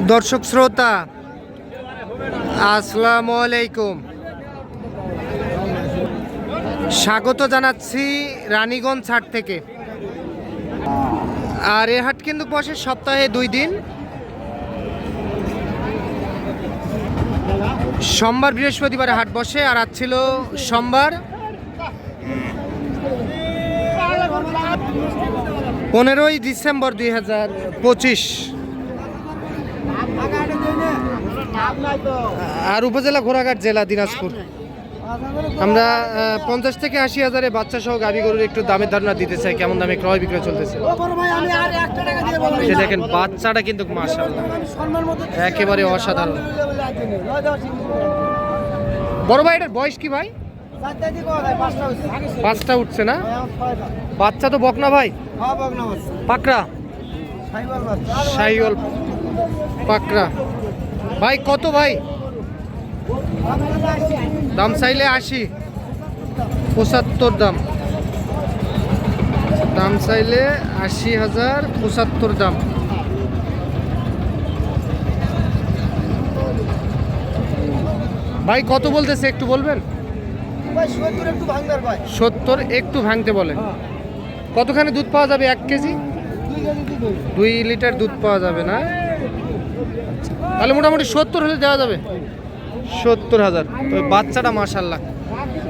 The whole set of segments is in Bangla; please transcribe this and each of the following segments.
দর্শক শ্রোতা, আসসালামু আলাইকুম। স্বাগত জানাচ্ছি রানীগঞ্জ হাট থেকে। আর এ হাট কিন্তু বসে সপ্তাহে দুই দিন। সোমবার বৃহস্পতিবার হাট বসে, আর আজ ছিল সোমবার। পনেরোই ডিসেম্বর দুই হাজার পঁচিশ। আর উপজেলা ঘোড়াঘাট জেলা দিনাজপুর। আমরা পঞ্চাশ থেকে আশি হাজারে বাচ্চা সহ গাভি গরুর একটু দামের ধারণা দিতে চাই কেমন দামে ক্রয় বিক্রয় চলতেছে। দেখেন বাচ্চাটা কিন্তু একেবারে অসাধারণ। বড় ভাই এটার বয়স কি ভাই? পাঁচটা উঠছে না? বাচ্চা তো বকনা ভাই? পাকড়া? সাইওয়াল পাকড়া। ভাই কত ভাই? দাম চাইলে আশি। পঁচাত্তর দাম। দাম চাইলে আশি হাজার পঁচাত্তর দাম। ভাই কত বলতেছে একটু বলবেন? সত্তর একটু ভাঙতে বলে কতখানি দুধ পাওয়া যাবে এক কেজি? দুই লিটার দুধ পাওয়া যাবে না। তাহলে মোটামুটি সত্তর হলে দেওয়া যাবে। সত্তর হাজার। তো বাচ্চাটা মাশাল্লাহ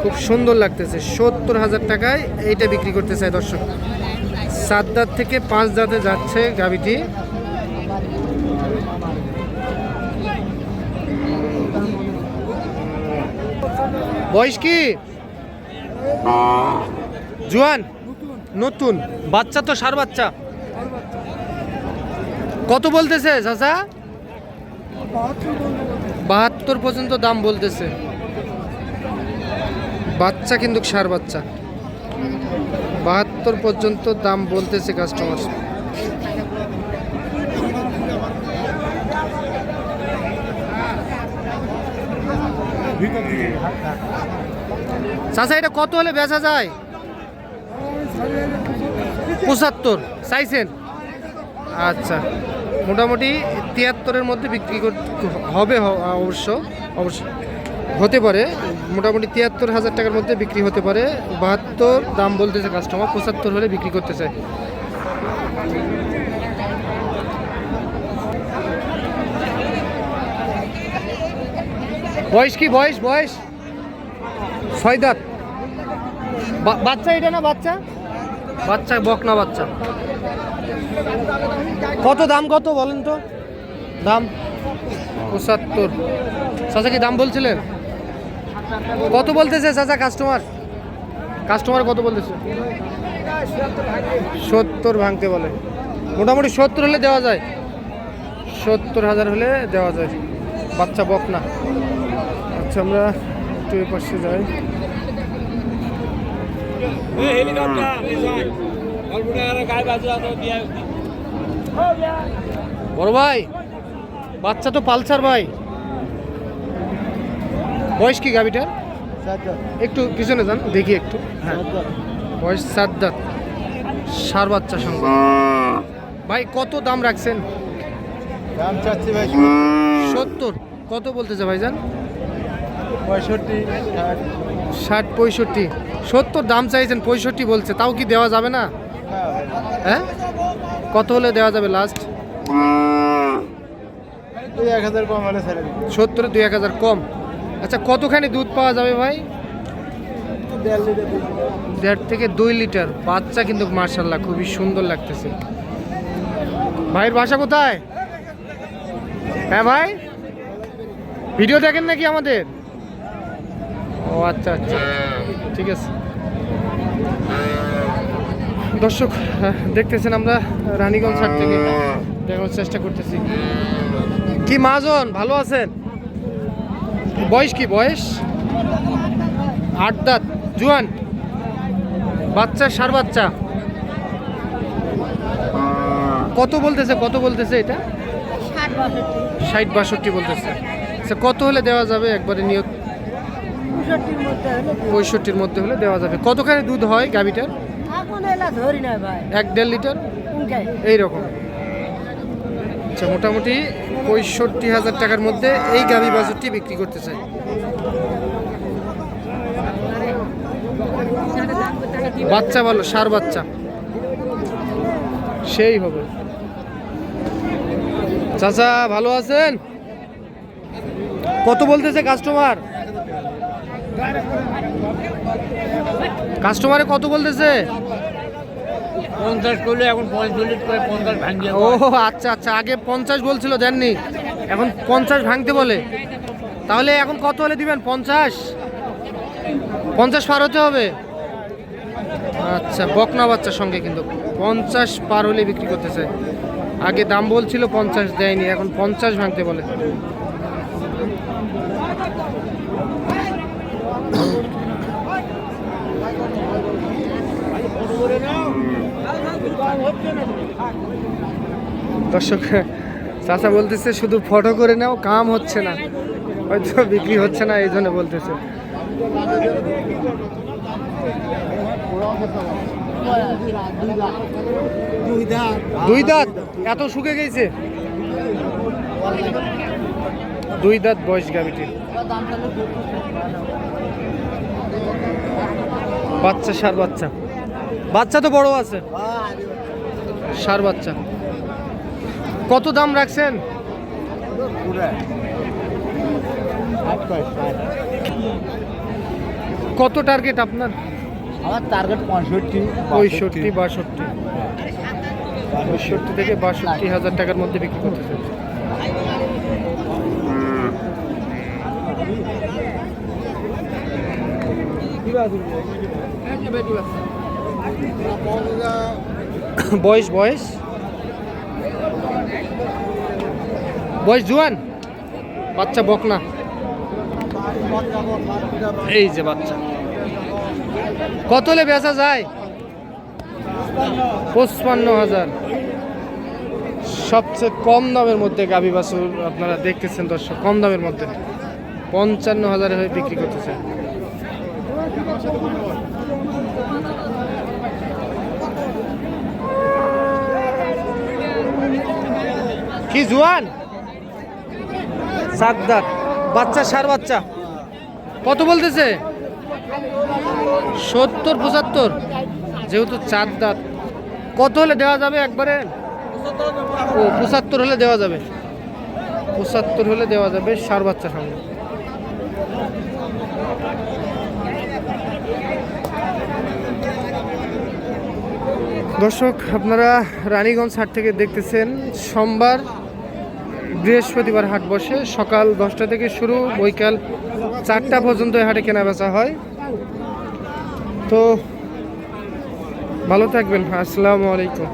খুব সুন্দর লাগতেছে। সত্তর হাজার টাকায় এইটা বিক্রি করতে চাই দর্শক। সাত দাঁত থেকে পাঁচ দাঁতে যাচ্ছে গাভিটি। বয়স কি? জুয়ান, নতুন। বাচ্চা তো সার বাচ্চা। কত বলতেছে চাচা? বাহাত্তর পর্যন্ত দাম বলতেছে। বাচ্চা কিন্তু সার বাচ্চা। বাহাত্তর পর্যন্ত দাম বলতেছে কাস্টমার চাচা, এটা কত হলে বেচা যায়? পঁচাত্তর, চাইছেন? আচ্ছা। মোটামুটি তিয়াত্তরের মধ্যে বিক্রি হবে অবশ্য অবশ্য হতে পারে। মোটামুটি তিয়াত্তর হাজার টাকার মধ্যে বিক্রি হতে পারে। বাহাত্তর দাম বলতেছে কাস্টমার পঁচাত্তর হলে বিক্রি করতে চায় বয়স কি? বয়স বয়স? ছয় দাঁত বাচ্চা এটা না বাচ্চা? বাচ্চা বকনা বাচ্চা। কত দাম কত বলেন তো? দাম? পঁচাত্তর। চাচা কি দাম বলছিলেন? কত বলতেছে চাচা কাস্টমার কাস্টমার কত বলতেছে? সত্তর ভাঙতে বলে। মোটামুটি সত্তর হলে দেওয়া যায়। সত্তর হাজার হলে দেওয়া যায়। বাচ্চা বক না আচ্ছা আমরা একটু এ পাশে যাই। বড় ভাই বাচ্চা তো পালসার ভাই। বয়স কি গাবিটার একটু পিছনে যান দেখি একটু। হ্যাঁ। বয়স সাত দাঁত সার বাচ্চা সঙ্গে ভাই কত দাম রাখছেন? দাম চাচ্ছি ভাই সত্তর। কত বলতেছে ভাইজান? পঁয়ষট্টি ষাট ষাট পঁয়ষট্টি। সত্তর দাম চাইছেন পঁয়ষট্টি বলছে। তাও কি দেওয়া যাবে না? হ্যাঁ? কত হলে দেওয়া যাবে লাস্ট সত্তরে দুই এক হাজার কম। আচ্ছা কতখানি দুধ পাওয়া যাবে ভাই? দেড় দেড় থেকে দুই লিটার। বাচ্চা কিন্তু মার্শাল্লাহ খুবই সুন্দর লাগতেছে। ভাইয়ের বাসা কোথায়? হ্যাঁ ভাই? ভিডিও দেখেন নাকি আমাদের? ও আচ্ছা আচ্ছা। ঠিক আছে। দর্শক আহ, দেখতেছেন আমরা রানীগঞ্জ হাট থেকে। দেখানোর চেষ্টা করতেছি। কি মাজন ভালো আছেন? বয়স কি বয়স? আট দাঁত। জুয়ান বাচ্চা সার বাচ্চা? কত বলতেছে কত বলতেছে এটা? ষাট বাষট্টি। বলতেছে। আচ্ছা কত হলে দেওয়া যাবে? একবারে নিয়ত পঁয়ষট্টির মধ্যে হলে দেওয়া যাবে। কতখানি দুধ হয় গাভিটার? ধরি না ভাই। এক দেড় লিটার? কোনটাই এই রকম আচ্ছা মোটামুটি পঁয়ষট্টি হাজার টাকার মধ্যে এই গাভী বাছুরটি বিক্রি করতে চাই। বাচ্চা ভালো সার বাচ্চা। সেই হবে। চাচা ভালো আছেন? কত বলতেছে কাস্টমার কাস্টমারে কত বলতেছে? পঞ্চাশ করলে এখন পঁয়তাল্লিশ করে পঞ্চাশ ভাঙিয়ে ও আচ্ছা আচ্ছা আগে পঞ্চাশ বলছিল দেননি এখন পঞ্চাশ ভাঙতে বলে। তাহলে এখন কত হলে দিবেন পঞ্চাশ? পঞ্চাশ পার হতে হবে? আচ্ছা বকনা বাচ্চার সঙ্গে কিন্তু পঞ্চাশ পার হলে বিক্রি করতেছে। আগে দাম বলছিল পঞ্চাশ দেয়নি এখন পঞ্চাশ ভাঙতে বলে। দর্শক, চাচা বলতেছে, শুধু ফটো করে নাও, কাম হচ্ছে না। হয়তো বিক্রি হচ্ছে না এই জন্য বলতেছে। দুই দাঁত? এত শুকে গেছে? দুই দাঁত বয়স গাবিটির বাচ্চা সার বাচ্চা। বাচ্চা তো বড় আছে। সার বাচ্চা। কত দাম রাখছেন? কত টার্গেট আপনার? আমার টার্গেট পঁয়ষট্টি পঁয়ষট্টি বাষট্টি। পঁয়ষট্টি থেকে বাষট্টি হাজার টাকার মধ্যে বিক্রি করতেছে বয়স বয়স? বয়স জুয়ান? বাচ্চা বকনা। এই যে বাচ্চা। কত হলে বেচা যায়? পঁচপান্ন হাজার। সবচেয়ে কম দামের মধ্যে গাভী বাছুর আপনারা দেখতেছেন দর্শক, কম দামের মধ্যে। পঞ্চান্ন হাজারে হয়ে বিক্রি করতেছে। কি জুয়ান? সাত দাঁত বাচ্চা, সার বাচ্চা। কত বলতেছে? সত্তর, পঁচাত্তর। যেহেতু চার দাঁত কত হলে দেওয়া যাবে একবারে? ও, পঁচাত্তর হলে দেওয়া যাবে। পঁচাত্তর হলে দেওয়া যাবে সার বাচ্চা সঙ্গে। দর্শক, আপনারা রানীগঞ্জ হাট থেকে দেখতেছেন, সোমবার বৃহস্পতিবার হাট বসে। সকাল দশটা থেকে শুরু, বৈকাল চারটা পর্যন্ত হাটে কেনা বেচা হয়। তো ভালো থাকবেন, আসসালামু আলাইকুম।